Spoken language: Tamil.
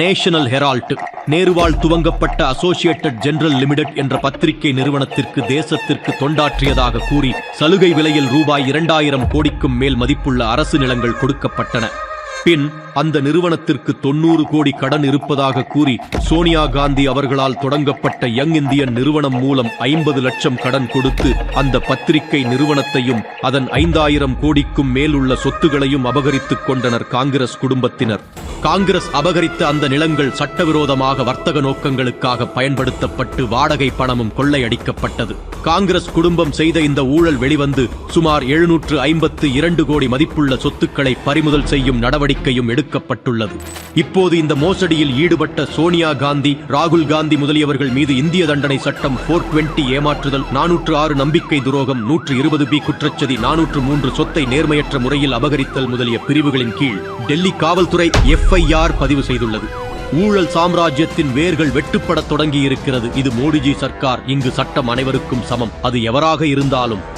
நேஷனல் ஹெரால்ட் நேருவால் துவங்கப்பட்ட அசோசியேட்டட் ஜெனரல் லிமிடெட் என்ற பத்திரிகை நிறுவனத்திற்கு தேசத்திற்கு தொண்டாற்றியதாக கூறி சலுகை விலையில் ரூபாய் இரண்டாயிரம் கோடிக்கும் மேல் மதிப்புள்ள அரசு நிலங்கள் கொடுக்கப்பட்டன. பின் அந்த நிறுவனத்திற்கு தொண்ணூறு கோடி கடன் இருப்பதாக கூறி சோனியா காந்தி அவர்களால் தொடங்கப்பட்ட யங் இந்தியன் நிறுவனம் மூலம் ஐம்பது லட்சம் கடன் கொடுத்து அந்த பத்திரிகை நிறுவனத்தையும் அதன் ஐந்தாயிரம் கோடிக்கும் மேல் உள்ள சொத்துகளையும் அபகரித்துக் கொண்டனர் காங்கிரஸ் குடும்பத்தினர். காங்கிரஸ் அபகரித்த அந்த நிலங்கள் சட்டவிரோதமாக வர்த்தக நோக்கங்களுக்காக பயன்படுத்தப்பட்டு வாடகை பணமும் கொள்ளையடிக்கப்பட்டது. காங்கிரஸ் குடும்பம் செய்த இந்த ஊழல் வெளிவந்து சுமார் எழுநூற்று ஐம்பத்து இரண்டு கோடி மதிப்புள்ள சொத்துக்களை பறிமுதல் செய்யும் நடவடிக்கையும் எடுக்கப்பட்டுள்ளது. இப்போது இந்த மோசடியில் ஈடுபட்ட சோனியா காந்தி ராகுல் காந்தி முதலியவர்கள் மீது இந்திய தண்டனை சட்டம் போர் டுவெண்டி ஏமாற்றுதல் நானூற்று ஆறு நம்பிக்கை துரோகம் நூற்று இருபது பி குற்றச்சதி நானூற்று மூன்று சொத்தை நேர்மையற்ற முறையில் அபகரித்தல் முதலிய பிரிவுகளின் கீழ் டெல்லி காவல்துறை எஃப்ஐஆர் பதிவு செய்துள்ளது. ஊழல் சாம்ராஜ்யத்தின் வேர்கள் வெட்டுப்படத் தொடங்கி இருக்கிறது இது மோடிஜி சர்க்கார். இங்கு சட்டம் அனைவருக்கும் சமம். அது எவராக இருந்தாலும்